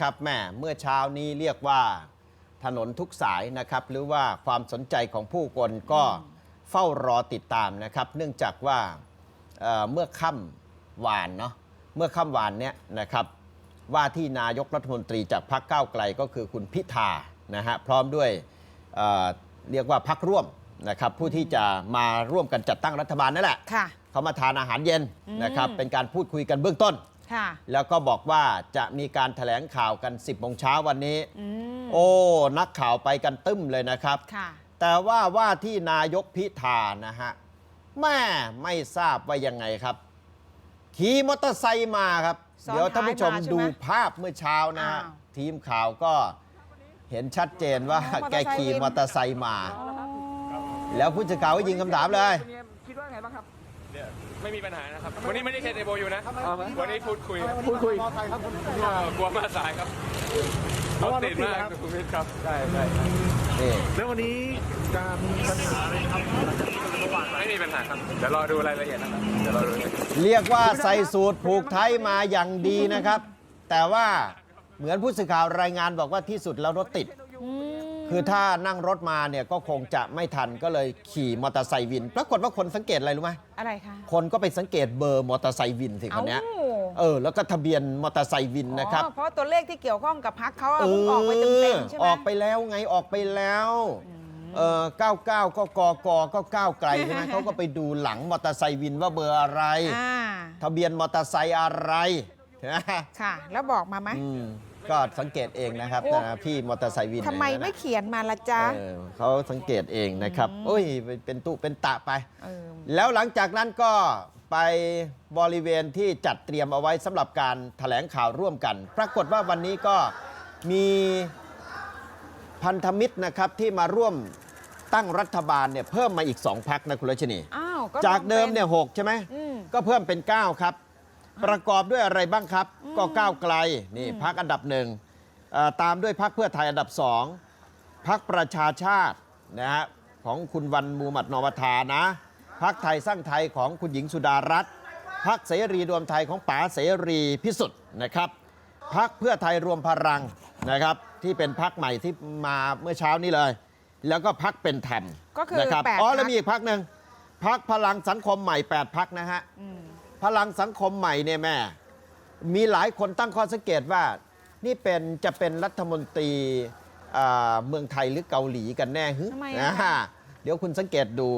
นะครับแม่เมื่อเช้านี้เรียกว่าถนนทุกสายนะครับ หรือว่าความสนใจของผู้คนก็เฝ้ารอติดตามนะครับ เนื่องจากว่าเอ่อเมื่อค่ำวานเนาะเมื่อค่ำวานเนี้ยนะครับ ว่าที่นายกรัฐมนตรีจากพรรคก้าวไกลก็คือคุณพิธานะฮะพร้อมด้วยเอ่อเรียกว่าพรรคร่วมนะครับผู้ที่จะมาร่วมกันจัดตั้งรัฐบาลนั่นแหละ ค่ะ เขามาทานอาหารเย็นนะครับอืมเป็นการพูดคุยกันเบื้องต้น ค่ะ แล้วก็บอกว่าจะมีการถแถลงข่าวกัน 10โมงเช้าวันนี้อืมโอ้ นักข่าวไปกันตึ้มเลยนะครับค่ะแต่ว่าว่าที่นายกพิธานะฮะแม่ไม่ทราบว่ายังไงครับ ขี่มอเตอร์ไซค์มาครับซ้อนเดี๋ยวท่านผู้ชมท้ายมาใช่ไหมดูภาพเมื่อเช้านะฮะอ้าวทีมข่าวก็เห็นชัดเจนว่าอ๋อมอเตแกอร์ไซค์ขี่วินมอเตอร์ไซค์มาอ๋อแล้วผู้สื่อข่าวก็ยิงคำถามเลย ไม่มีปัญหานะครับ วันนี้ไม่ได้เทสเอโบอยู่นะ เอาไหม วันนี้พูดคุยครับพูดคุยเอ่อกลัวมาสายครับรถติดมากคุณพิทครับ ใช่ใช่นี่แล้ววันนี้การมีปัญหาอะไรนะครับหลังจากที่เมื่อวานไม่มีปัญหาครับ เดี๋ยวรอดูรายละเอียดนะครับ เดี๋ยวรอดู เรียกว่าใส่สูตรผูกไทยมาอย่างดีนะครับ แต่ว่าเหมือนผู้สื่อข่าวรายงานบอกว่าที่สุดแล้วรถติดอืม คือถ้านั่งรถมาเนี่ยก็คงจะไม่ทันก็เลยขี่มอเตอร์ไซค์วิน ปรากฏว่าคนสังเกตอะไรรู้ไหมอะไรคะ คนก็ไปสังเกตเบอร์มอเตอร์ไซค์วินสิคนเนี้ยเอ้า เออแล้วก็ทะเบียนมอเตอร์ไซค์วินนะครับ อ๋อเพราะตัวเลขที่เกี่ยวข้องกับพักเขาอะเอเพิ่งออกไปเต็มๆใช่ไหม ออกไปแล้วไงออกไปแล้วเออ99ก็กกก็ก้าวไกลใช่ไหม เขาก็ไปดูหลังมอเตอร์ไซค์วินว่าเบอร์อะไร อ่า ทะเบียนมอเตอร์ไซค์อะไรนะค่ะ แล้วบอกมาไหมอืม ก็สังเกตเองนะครับโอ้นะพี่มอเตอร์ไซค์วินทำไมเนี่ยนะไม่เขียนมาละจ๊ะ เออเขาสังเกตเองนะครับโอ้ยเป็นตุเป็นตะไป เออ แล้วหลังจากนั้นก็ไปบริเวณที่จัดเตรียมเอาไว้สำหรับการแถลงข่าวร่วมกัน ปรากฏว่าวันนี้ก็มีพันธมิตรนะครับที่มาร่วมตั้งรัฐบาลเนี่ยเพิ่มมาอีก 2พักนะคุณรัชนี อ้าวก็จากเดิมป็เนี่ยหกใช่ไหม อืม ก็เพิ่มเป็น 9 ครับ ประกอบด้วยอะไรบ้างครับ ก็ก้าวไกลนี่พักอันดับหนึ่งเอ่อตามด้วยพักเพื่อไทยอันดับสองพักประชาชาตินะฮะของคุณวันมูฮัมหมัดนอมธานะพักไทยสร้างไทยของคุณหญิงสุดารัตน์พักเสรีรวมไทยของป๋าเสรีพิสุทธิ์นะครับพักเพื่อไทยรวมพลังนะครับ ที่เป็นพักใหม่ที่มาเมื่อเช้านี้เลย แล้วก็พักเป็นธรรมก็คือนะครับแปดอ๋อพรรคแล้วมีอีกพักหนึ่งพักพลังสังคมใหม่ 8 พักนะฮะอืม พลังสังคมใหม่เนี่ยแม่ มีหลายคนตั้งข้อสังเกตว่า นี่เป็นจะเป็นรัฐมนตรีอ่าเมืองไทยหรือเกาหลีกันแน่ฮึทำไมนะอะฮะเดี๋ยวคุณสังเกตดู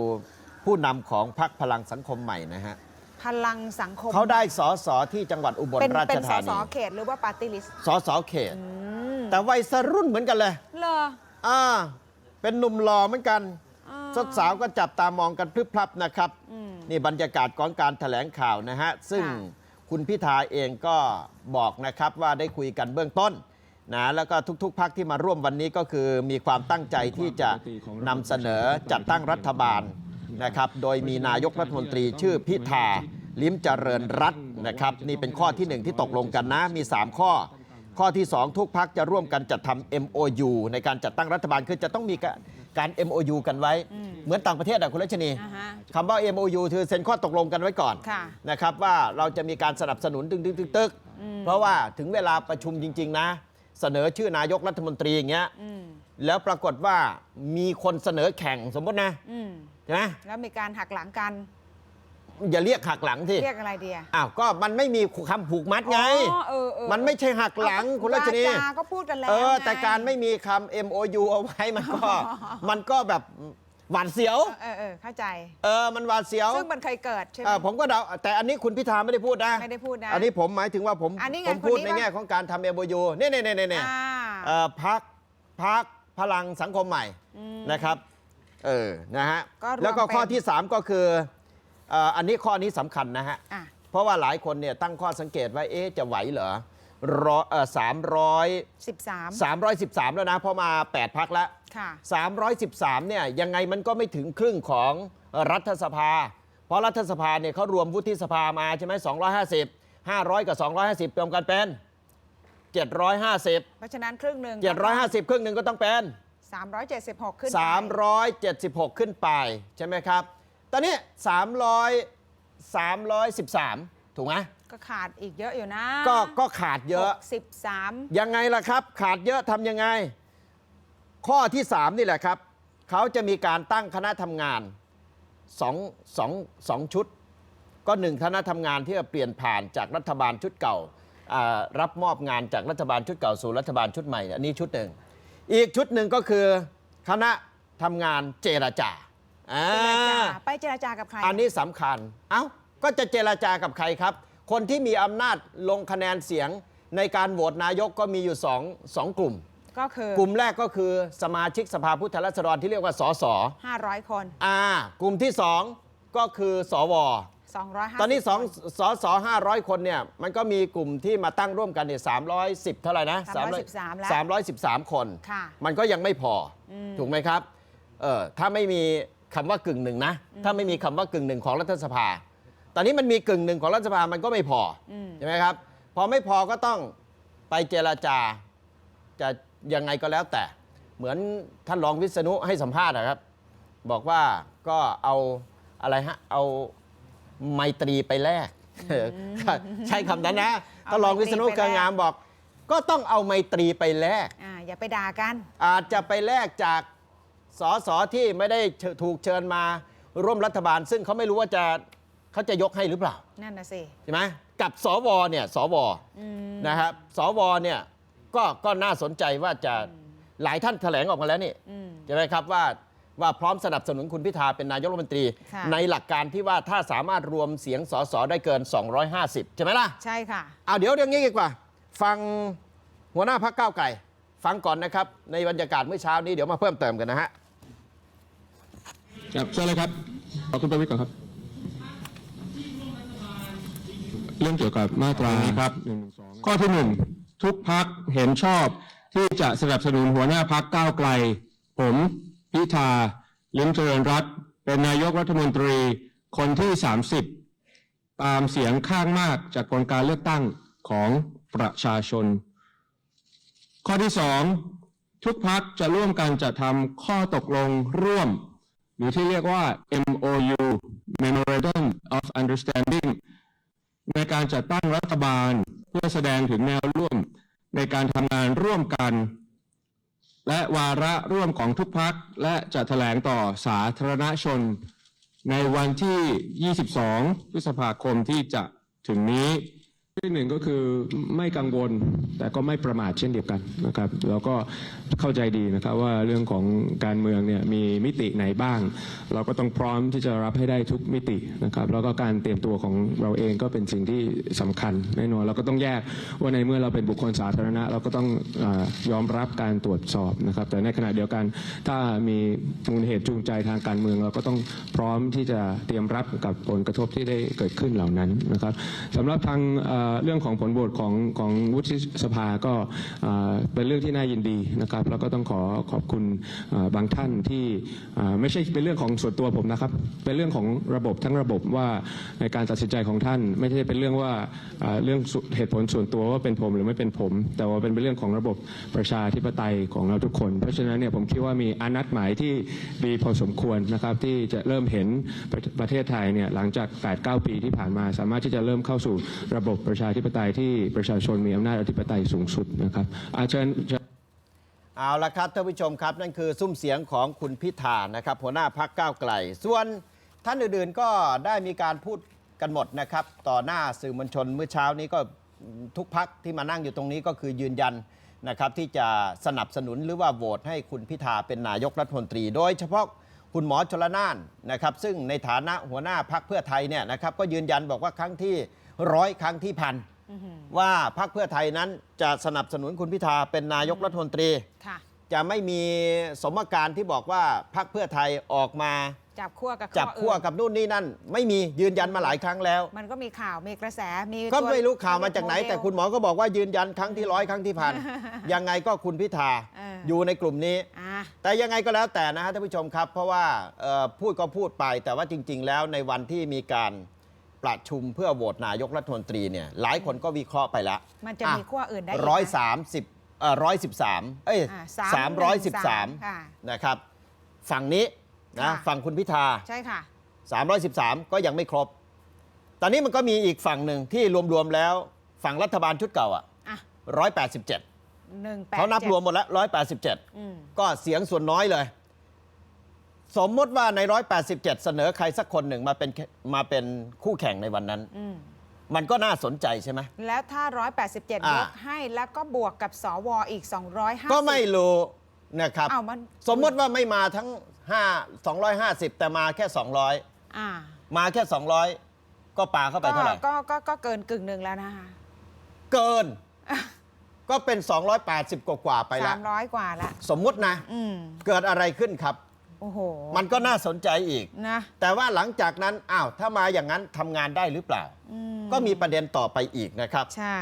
ผู้นำของพรรคพลังสังคมใหม่นะฮะพลังสังคมเขาได้สอสอที่จังหวัดอุบลเป็นราเป็ชนสธาสนีเขตหรือว่าปาร์ตี้ลิสต์สอสอเขตอืมแต่วัยสรุ่นเหมือนกันเลย เลออ่า เป็นหนุ่มหล่อเหมือนกันอ่าสาวสาวก็จับตามองกันพรึบพรับนะครับ อืม นี่บรรยากาศของการแถลงข่าวนะฮะ ซึ่งค่ะคุณพิธาเองก็บอกนะครับว่าได้คุยกันเบื้องต้นนะแล้วก็ทุกๆพักที่มาร่วมวันนี้ก็คือมีความตั้งใจที่จะนำเสนอจัดตั้งรัฐบาลนะครับ โดยมีนายกรัฐมนตรีชื่อพิธาลิ้มเจริญรัตน์นะครับ นี่เป็นข้อที่หนึ่งที่ตกลงกันนะ มี 3 ข้อ ข้อที่ 2 ทุกพักจะร่วมกันจัดทำ MOU ในการจัดตั้งรัฐบาลคือจะต้องมีการการ MOU กันไว้ เหมือนต่างประเทศอะคุณรัชนีอ่าฮะคำว่า MOU คือเซ็นข้อตกลงกันไว้ก่อนค่ะนะครับว่าเราจะมีการสนับสนุนตึกตึกตึกตึกเพราะว่าถึงเวลาประชุมจริง ๆ นะ เสนอชื่อนายกรัฐมนตรีอย่างเงี้ยอืมแล้วปรากฏว่ามีคนเสนอแข่งสมมตินะอืมใช่ไหมแล้วมีการหักหลังกัน อย่าเรียกหักหลังที่เรียกอะไรเดียอ้าวก็มันไม่มีคำผูกมัดไง อ๋อเออเออมันไม่ใช่หักหลังคุณรัชนี วาจาก็พูดกันแล้วเออไงแต่การไม่มีคำ MOU เอาไว้มันก็ มันก็แบบ หวาดเสียว เออเออเข้าใจ เออ มันหวาดเสียวซึ่งมันเคยเกิดใช่ไหม เออผมก็เดาแต่อันนี้คุณพิธาไม่ได้พูดนะไม่ได้พูดนะอันนี้ผมหมายถึงว่าผมอันนี้ไงผมพูดคนนี้ในปะ แง่ของการทำเอโบยูเนี่ยเนี่ยเนี่ยเนี่ยอ่า เอ่อพักพักพลังสังคมใหม่นะครับเออนะฮะก็รวมแล้วก็ข้อเป็น ที่ 3 ก็คือเอ่ออันนี้ข้อนี้สำคัญนะฮะ อะ เพราะว่าหลายคนเนี่ยตั้งข้อสังเกตว่าเอ๊ะจะไหวเหรอร้อยเอ่อสามร้อยสิบสามสามร้อยสิบสามแล้วนะเพอมา 8 พักแล้วค่ะ 313เนี่ยยังไงมันก็ไม่ถึงครึ่งของรัฐสภา เพราะรัฐสภาเนี่ยเขารวมวุฒิสภามาใช่ไหม250 500 กับ 250รวมกันเป็น 750 เพราะฉะนั้นครึ่งหนึ่ง750 ครึ่งหนึ่งก็ต้องเป็นสามร้อยเจ็ดสิบหกขึ้นไป376 ขึ้นไปใช่ไหมครับ ตอนนี้ 300 313 ถูกไหมก็ขาดอีกเยอะอยู่นะ ก็ก็ขาดเยอะ 13 ยังไงล่ะครับ ขาดเยอะทำยังไง ข้อที่3นี่แหละครับเขาจะมีการตั้งคณะทำงานสองสองสองชุด ก็หนึ่งคณะทำงานที่จะเปลี่ยนผ่านจากรัฐบาลชุดเก่าอ่ารับมอบงานจากรัฐบาลชุดเก่าสู่รัฐบาลชุดใหม่อันนี้ชุดหนึ่งอีกชุดหนึ่งก็คือคณะทำงานเจรจาอ่าเจรจาไปเจรจากับใคร อันนี้สำคัญ เอ้า ก็จะเจรจากับใครครับ คนที่มีอำนาจลงคะแนนเสียงในการโหวตนายกก็มีอยู่สองสองกลุ่ม ก็คือกลุ่มแรกก็คือสมาชิกสภาผู้แทนราษฎรที่เรียกว่าสส500 คน อ่ากลุ่มที่สองก็คือสว 250 ตอนนี้สองคสสห้าร้อยคนเนี่ยมันก็มีกลุ่มที่มาตั้งร่วมกันเนี่ยสามร้อยสิบเท่าไหร่นะ313แล้วสามร้อยสิบสามคน ค่ะ มันก็ยังไม่พออมถูกไหมครับเออถ้าไม่มีคำว่ากึ่งหนึ่งนะ ถ้าไม่มีคำว่ากึ่งหนึ่งของรัฐสภา ตอนนี้มันมีกึ่งหนึ่งของรัฐสภามันก็ไม่พออมใช่ไหมครับ พอไม่พอก็ต้องไปเจรจาจะ ยังไงก็แล้วแต่ เหมือนท่านรองวิษณุให้สัมภาษณ์นะครับ บอกว่าก็เอาอะไรฮะเอาไมตรีไปแลกใช้คำนั้นนะท่านรองวิษณุเครืองามบอก ก็ต้องเอาไมตรีไปแลกอ่าอย่าไปด่ากัน อาจจะไปแลกจากสสที่ไม่ได้เชิญถูกเชิญมาร่วมรัฐบาล ซึ่งเขาไม่รู้ว่าจะเขาจะยกให้หรือเปล่า นั่นนะสิ ใช่ไหมกับสวเนี่ยสวอืมนะครับสวเนี่ย ก็ก็น่าสนใจว่าจะหลายท่านแถลงออกมาแล้วนี่อืม ใช่ไหมครับว่าว่าพร้อมสนับสนุนคุณพิธาเป็นนายกรัฐมนตรี ค่ะ ในหลักการที่ว่าถ้าสามารถรวมเสียงสสได้เกิน 250 ใช่ไหมล่ะ ใช่ค่ะ เอาเดี๋ยวเรื่องนี้ดีกว่า ฟังหัวหน้าพักก้าวไกลฟังก่อนนะครับ ในบรรยากาศเมื่อเช้านี้เดี๋ยวมาเพิ่มเติมกันนะฮะ ครับเชิญเลยครับขอคุณประวิตรก่อนครับ เรื่องเกี่ยวกับมาตราครับข้อที่หนึ่ง ทุกพักเห็นชอบที่จะสนับสนุนหัวหน้าพักก้าวไกล ผมพิธาลิ้มเจริญรัตเป็นนายกรัฐมนตรีคนที่ 30 ตามเสียงข้างมากจากผลการเลือกตั้งของประชาชน ข้อที่สองทุกพักจะร่วมกันจัดทำข้อตกลงร่วม หรือที่เรียกว่า MOU Memorandum of Understanding ในการจัดตั้งรัฐบาลเพื่อแสดงถึงแนวร่วมในการทำงานร่วมกัน และวาระร่วมของทุกพักและจะแถลงต่อสาธารณชน ในวันที่ 22 พฤษภาคมที่จะถึงนี้ ที่หนึ่งก็คือไม่กังวลแต่ก็ไม่ประมาทเช่นเดียวกันนะครับแล้วก็เข้าใจดีนะครับว่าเรื่องของการเมืองเนี่ยมีมิติไหนบ้าง เราก็ต้องพร้อมที่จะรับให้ได้ทุกมิตินะครับแล้วก็การเตรียมตัวของเราเองก็เป็นสิ่งที่สำคัญแน่นอนเราก็ต้องแยกว่าในเมื่อเราเป็นบุคคลสาธารณะ เราก็ต้องออยอมรับการตรวจสอบนะครับ แต่ในขณะเดียวกันถ้ามีมูลเหตุจูงใจทางการเมือง เราก็ต้องพร้อมที่จะเตรียมรับกับผลกระทบที่ได้เกิดขึ้นเหล่านั้นนะครับสำหรับทางเรื่องของผลโหวตของของวุฒิสภาก็เป็นเรื่องที่น่ายินดีนะครับแล้วก็ต้องขอขอบคุณบางท่านที่ไม่ใช่เป็นเรื่องของส่วนตัวผมนะครับ เป็นเรื่องของระบบทั้งระบบว่าในการตัดสินใจของท่าน ไม่ใช่เป็นเรื่องว่าเรื่องเหตุผลส่วนตัวว่าเป็นผมหรือไม่เป็นผม แต่ว่าเป็นเรื่องของระบบประชาธิปไตยของเราทุกคน เพราะฉะนั้นเนี่ยผมคิดว่ามีอนัดหมายที่ดีพอสมควรนะครับที่จะเริ่มเห็นประประเทศไทยเนี่ยหลังจาก 8-9 ปีที่ผ่านมา สามารถที่จะเริ่มเข้าสู่ระบบประชาธิปไตยที่ประชาชนมีอำนาจอธิปไตยสูงสุดนะครับ อาเชิญเชิญเอาละครับท่านผู้ชมครับนั่นคือซุ้มเสียงของคุณพิธานะครับ หัวหน้าพักก้าวไกล ส่วนท่านอื่นๆก็ได้มีการพูดกันหมดนะครับ ต่อหน้าสื่อมวลชนเมื่อเช้านี้ก็ทุกพักที่มานั่งอยู่ตรงนี้ก็คือยืนยันนะครับที่จะสนับสนุนหรือว่าโหวตให้คุณพิธาเป็นนายกรัฐมนตรี โดยเฉพาะคุณหมอชลนานนะครับ ซึ่งในฐานะหัวหน้าพักเพื่อไทยเนี่ยนะครับก็ยืนยันบอกว่าครั้งที่ ร้อยครั้งที่พันว่าพักเพื่อไทยนั้นจะสนับสนุนคุณพิธาเป็นนายกรัฐมนตรีค่ะจะไม่มีสมการที่บอกว่าพรรคเพื่อไทยออกมาจับขั้วกับจับข้อขั้วอื่นกับนู่นนี่นั่น ไม่มียืนยันมาหลายครั้งแล้ว มันก็มีข่าวมีกระแสมีก็ตัวไม่รู้ข่าวมาจากไหนโดลแต่คุณหมอก็บอกว่ายืนยันครั้งที่ร้อยครั้งที่พันยังไงก็คุณพิธาเอออยู่ในกลุ่มนี้อะแต่ยังไงก็แล้วแต่นะฮะท่านผู้ชมครับ เพราะว่าเอ่อพูดก็พูดไปแต่ว่าจริง ๆ แล้วในวันที่มีการ ประชุมเพื่อโหวตนายกรัฐมนตรีเนี่ยหลายคนก็วิเคราะห์ไปแล้วมันจะมีขั้วอื่นได้อีกไหมร้อยสามสิบเอ่อร้อยสิบสามเอ้ยอ่าสามร้อยสิบสามค่ะ นะครับ ฝั่งนี้นะค่ะ ฝั่งคุณพิธา ใช่ค่ะ 313 ก็ยังไม่ครบ ตอนนี้มันก็มีอีกฝั่งหนึ่งที่รวมๆแล้ว ฝั่งรัฐบาลชุดเก่าอะอะ187 หนึ่งแปดเขานับรวมหมดแล้วอืม187ก็เสียงส่วนน้อยเลย สมมติว่าใน 187 เสนอใครสักคนหนึ่งมาเป็นมาเป็นคู่แข่งในวันนั้นอืมมันก็น่าสนใจใช่ไหม แล้วถ้า 187อะยกให้แล้วก็บวกกับสวอีก 250 ก็ไม่รู้นะครับอ้าวมันสมมติว่าไม่มาทั้ง 5 250 แต่มาแค่ 200อ่ามาแค่ 200 ก็ปาเข้าไปก็เท่าไหร่ก็ก็ก็เกินกึ่งหนึ่งแล้วนะคะเกินก็เป็น 280 กว่าๆไปแล้ว300 กว่าละสมมุตินะอืมเกิดอะไรขึ้นครับ โอ้โหมันก็น่าสนใจอีก นะแต่ว่าหลังจากนั้นอ้าวถ้ามาอย่างนั้นทำงานได้หรือเปล่า อืมก็มีประเด็นต่อไปอีกนะครับ ใช่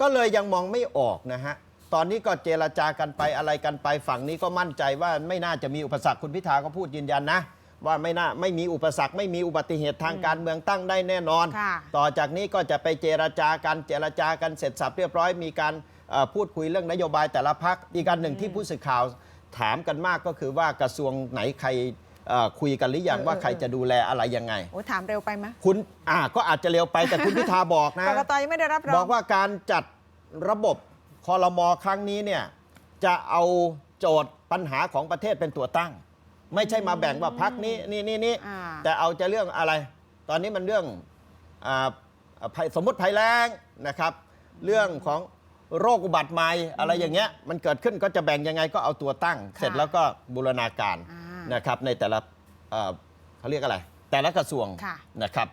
ก็เลยยังมองไม่ออกนะฮะ ตอนนี้ก็เจรจากันไปอะไรกันไปฝั่งนี้ก็มั่นใจว่าไม่น่าจะมีอุปสรรคคุณพิธาก็พูดยืนยันนะ ว่าไม่น่าไม่มีอุปสรรคไม่มีอุบัติเหตุทางการเมืองตั้งได้แน่นอน ค่ะ ต่อจากนี้ก็จะไปเจรจากันเจรจากันเสร็จสับเรียบร้อยมีการเอ่อพูดคุยเรื่องนโยบายแต่ละพักอีกการหนึ่งที่ผู้สื่อข่าว ถามกันมากก็คือว่ากระทรวงไหนใครเอ่อคุยกันหรือยังเออว่าเออ ใครจะดูแลอะไรยังไง โอ้ถามเร็วไปไหมคุณอ่าก็อาจจะเร็วไปแต่คุณพิธาบอกนะ กกตยังไม่ได้รับรองบอกว่าการจัดระบบคอรมอครั้งนี้เนี่ยจะเอาโจทย์ปัญหาของประเทศเป็นตัวตั้ง ไม่ใช่มาแบ่งว่าพักนี้นี่นี่นี่อ่า แต่เอาจะเรื่องอะไร ตอนนี้มันเรื่องอาภัยสมมติภัยแล้งนะครับ เรื่องของ โรคอุบัติใหม่อะไรอย่างเงี้ยมันเกิดขึ้นก็จะแบ่งยังไงก็เอาตัวตั้ง เสร็จแล้วก็บูรณาการอ่านะครับในแต่ละเอ่อเขาเรียกอะไร แต่ละกระทรวงค่ะ นะครับ